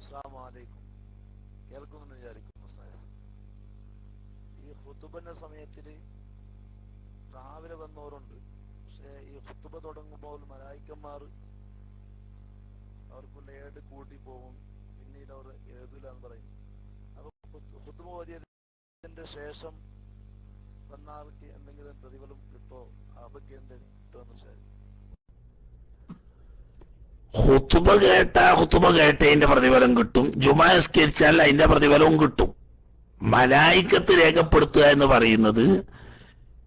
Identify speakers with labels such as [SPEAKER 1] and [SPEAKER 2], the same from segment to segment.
[SPEAKER 1] അസ്സാം വലൈക്കും കേൾക്കുമെന്ന് വിചാരിക്കുന്നു. ഈ ഹുത്തുബന്റെ സമയത്തിൽ രാവിലെ വന്നവരുണ്ട്. പക്ഷേ ഈ ഹുത്തുബ തുടങ്ങുമ്പോൾ മലായിക്കന്മാർ അവർക്കുള്ള ഏട് കൂട്ടി പോകും. പിന്നീട് അവർ എഴുതില്ല എന്ന് പറയും. അപ്പൊ ഹുത്ത്- ഹുത്തുബ ഓതിയതിന്റെ ശേഷം വന്നവർക്ക് എന്തെങ്കിലും പ്രതിഫലം കിട്ടോ? അതൊക്കെ എന്തെങ്കിലും കിട്ടുമെന്ന് വിചാരിക്കും
[SPEAKER 2] ഹുത്തുബ കേട്ട ഹുത്തുബ കേട്ടതിന്റെ പ്രതിഫലം കിട്ടും. ജുമാ നിസ്കരിച്ചാൽ അതിന്റെ പ്രതിഫലവും കിട്ടും. മലായിക്കത്ത് രേഖപ്പെടുത്തുക എന്ന് പറയുന്നത്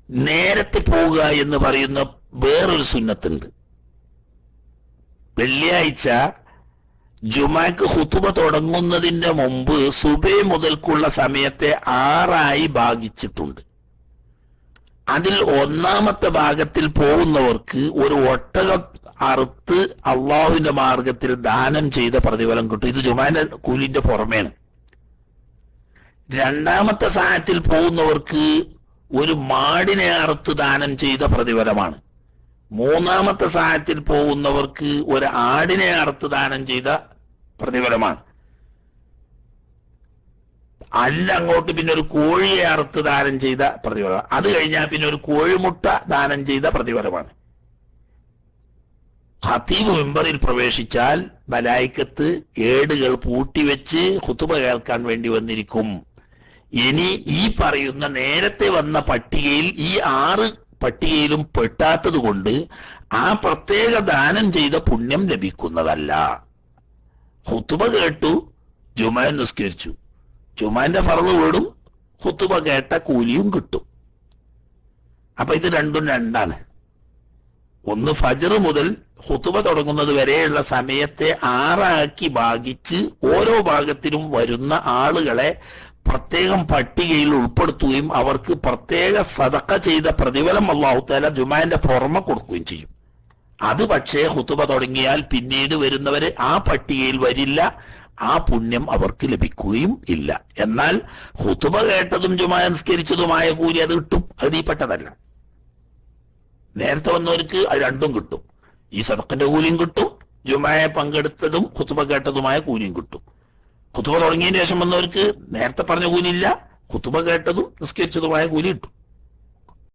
[SPEAKER 2] നേരത്തെ പോവുക എന്ന് പറയുന്ന വേറൊരു സുന്നത്തുണ്ട്. വെള്ളിയാഴ്ച ജുമാക്ക് ഹുത്തുബ തുടങ്ങുന്നതിന്റെ മുമ്പ് സുബേ മുതൽക്കുള്ള സമയത്തെ ആറായി ഭാഗിച്ചിട്ടുണ്ട്. അതിൽ ഒന്നാമത്തെ ഭാഗത്തിൽ പോകുന്നവർക്ക് ഒരു ഒട്ടകം അറുത്ത് അള്ളാഹുവിന്റെ മാർഗത്തിൽ ദാനം ചെയ്ത പ്രതിഫലം കിട്ടും. ഇത് ജുമാന്റെ കൂലിന്റെ പുറമേണ്. രണ്ടാമത്തെ സാഹത്തിൽ പോകുന്നവർക്ക് ഒരു മാടിനെ അറുത്ത് ദാനം ചെയ്ത പ്രതിഫലമാണ്. മൂന്നാമത്തെ സാഹത്തിൽ പോകുന്നവർക്ക് ഒരു ആടിനെ അറുത്ത് ദാനം ചെയ്ത പ്രതിഫലമാണ്. അല്ല അങ്ങോട്ട് പിന്നെ ഒരു കോഴിയെ അറുത്ത് ദാനം ചെയ്ത പ്രതിഫലമാണ്. അത് കഴിഞ്ഞാൽ പിന്നെ ഒരു കോഴിമുട്ട ദാനം ചെയ്ത പ്രതിഫലമാണ്. ഹത്തീബ് മെമ്പറിൽ പ്രവേശിച്ചാൽ മലായിക്കത്ത് ഏടുകൾ പൂട്ടിവെച്ച് ഹുത്തുബ കേൾക്കാൻ വേണ്ടി വന്നിരിക്കും. ഇനി ഈ പറയുന്ന നേരത്തെ വന്ന പട്ടികയിൽ ഈ ആറ് പട്ടികയിലും പെട്ടാത്തത് കൊണ്ട് ആ പ്രത്യേക ദാനം ചെയ്ത പുണ്യം ലഭിക്കുന്നതല്ല. ഹുത്തുബ കേട്ടു ജുമാൻ നിസ്കരിച്ചു. ജുമാന്റെ ഫറവ് വീടും ഹുത്തുബ കേട്ട കൂലിയും കിട്ടും. അപ്പൊ ഇത് രണ്ടും രണ്ടാണ്. ഒന്ന് ഫജർ മുതൽ ഹുത്തുബ തുടങ്ങുന്നത് വരെയുള്ള സമയത്തെ ആറാക്കി ഭാഗിച്ച് ഓരോ ഭാഗത്തിനും വരുന്ന ആളുകളെ പ്രത്യേകം പട്ടികയിൽ ഉൾപ്പെടുത്തുകയും അവർക്ക് പ്രത്യേക സതക്ക ചെയ്ത പ്രതിഫലം അള്ളാഹുത്താല ജുമാന്റെ പുറമെ കൊടുക്കുകയും ചെയ്യും. അത് പക്ഷേ ഹുത്തുബ തുടങ്ങിയാൽ പിന്നീട് വരുന്നവര് ആ പട്ടികയിൽ വരില്ല ആ പുണ്യം അവർക്ക് ലഭിക്കുകയും ഇല്ല. എന്നാൽ ഹുത്തുബ കേട്ടതും ജുമാ നിസ്കരിച്ചതുമായ കൂലി അത് കിട്ടും. അത് ഈ പെട്ടതല്ല നേരത്തെ വന്നവർക്ക് അത് രണ്ടും കിട്ടും. ഈ സദക്കിന്റെ കൂലിയും കിട്ടും ജുമായെ പങ്കെടുത്തതും കുത്തുബ കേട്ടതുമായ കൂലിയും കിട്ടും. കുത്തുബ തുടങ്ങിയതിന് ശേഷം വന്നവർക്ക് നേരത്തെ പറഞ്ഞ കൂലിയില്ല കുത്തുബ കേട്ടതും നിസ്കരിച്ചതുമായ കൂലി കിട്ടും.